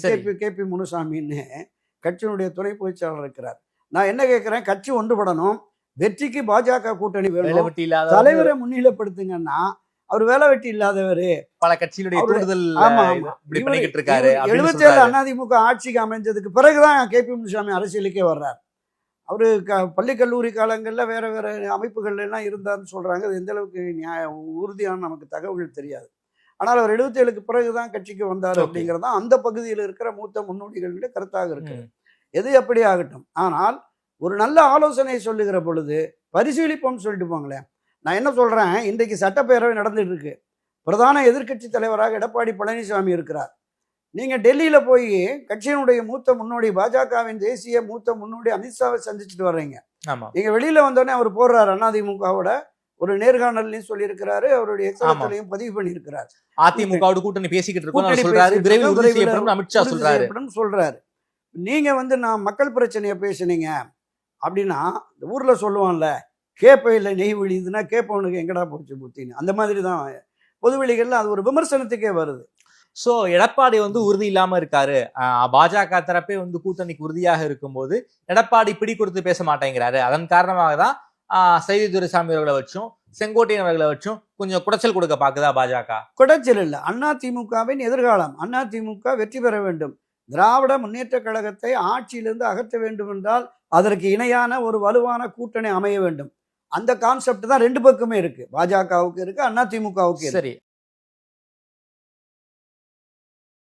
K சரி. B K P முனுசாமின்னு கட்சியினுடைய துணை பொதுச்செயலாளர் இருக்கிறார். நான் என்ன கேட்குறேன்? கட்சி ஒன்றுபடணும். வெற்றிக்கு பாஜக கூட்டணி வேணும். தலைவரை முன்னிலைப்படுத்துங்கன்னா அவர் வேலை வெட்டி இல்லாதவர். பல கட்சியினுடைய அப்படின்னு 77 சொல்றாரு. அதிமுக ஆட்சிக்கு அமைஞ்சதுக்கு பிறகுதான் கே. பி. முனுசாமி அரசியலுக்கே வர்றார். அவரு க பள்ளி கல்லூரி காலங்களில் வேற வேற அமைப்புகள்ல எல்லாம் இருந்தார்னு சொல்றாங்க. அது எந்த அளவுக்கு நியாய உறுதியான நமக்கு தகவல்கள் தெரியாது. ஆனால் அவர் 77க்கு பிறகுதான் கட்சிக்கு வந்தார். அப்படிங்கிறது தான் அந்த பகுதியில் இருக்கிற மூத்த முன்னோடிகளுடைய கருத்தாக இருக்கு. எது எப்படி ஆகட்டும். ஆனால் ஒரு நல்ல ஆலோசனை சொல்லுகிற பொழுது பரிசீலிப்போம்னு சொல்லிட்டு போங்களேன். நான் என்ன சொல்றேன்? இன்றைக்கு சட்டப்பேரவை நடந்துட்டு இருக்கு பிரதான எதிர்க்கட்சி தலைவராக எடப்பாடி பழனிசாமி இருக்கிறார். நீங்க டெல்லியில போய் கட்சியினுடைய மூத்த முன்னோடி பாஜகவின் தேசிய மூத்த முன்னோடி அமித்ஷாவை சந்திச்சுட்டு வர்றீங்க. ஆமா. நீங்க வெளியில வந்தோடனே அவர் போடுறாரு அதிமுகவோட ஒரு நேர்காணல்லையும் சொல்லியிருக்கிறாரு அவருடைய எக்ஸலத்திலையும் பதிவு பண்ணியிருக்கிறார். அதிமுகவோட கூட்டணி பேசிக்கிட்டு இருக்கோம் அமித்ஷா சொல்றாரு. சொல்றாரு. நீங்க வந்து நான் மக்கள் பிரச்சனையை பேசுனீங்க அப்படின்னா இந்த ஊர்ல சொல்லுவான்ல கேப்பையில் நெய் விழியுதுன்னா கேப்பவனுக்கு எங்கடா போச்சு புத்தின்னு. அந்த மாதிரி தான் பொதுவெளிகள்ல அது ஒரு விமர்சனத்துக்கே வருது. சோ எடப்பாடி வந்து உறுதி இல்லாம இருக்காரு. பாஜக தரப்பே வந்து கூட்டணிக்கு உறுதியாக இருக்கும்போது எடப்பாடி பிடி கொடுத்து பேச மாட்டேங்கிறாரு. அதன் காரணமாக தான் ஆஹ் சைதி துரைசாமி அவர்களை வச்சும் செங்கோட்டையன் அவர்களை வச்சும் கொஞ்சம் குடைச்சல் கொடுக்க பாக்குதா பாஜக? குடைச்சல் இல்லை. அண்ணா திமுகவின் எதிர்காலம். அண்ணா திமுக வெற்றி பெற வேண்டும். திராவிட முன்னேற்ற கழகத்தை ஆட்சியிலிருந்து அகற்ற வேண்டும் என்றால் அதற்கு இணையான ஒரு வலுவான கூட்டணி அமைய வேண்டும். அந்த கான்செப்ட் தான் ரெண்டு பக்கமே இருக்கு. பாஜகவுக்கு இருக்கு அண்ணா திமுகவுக்கு இருக்கு. சரி.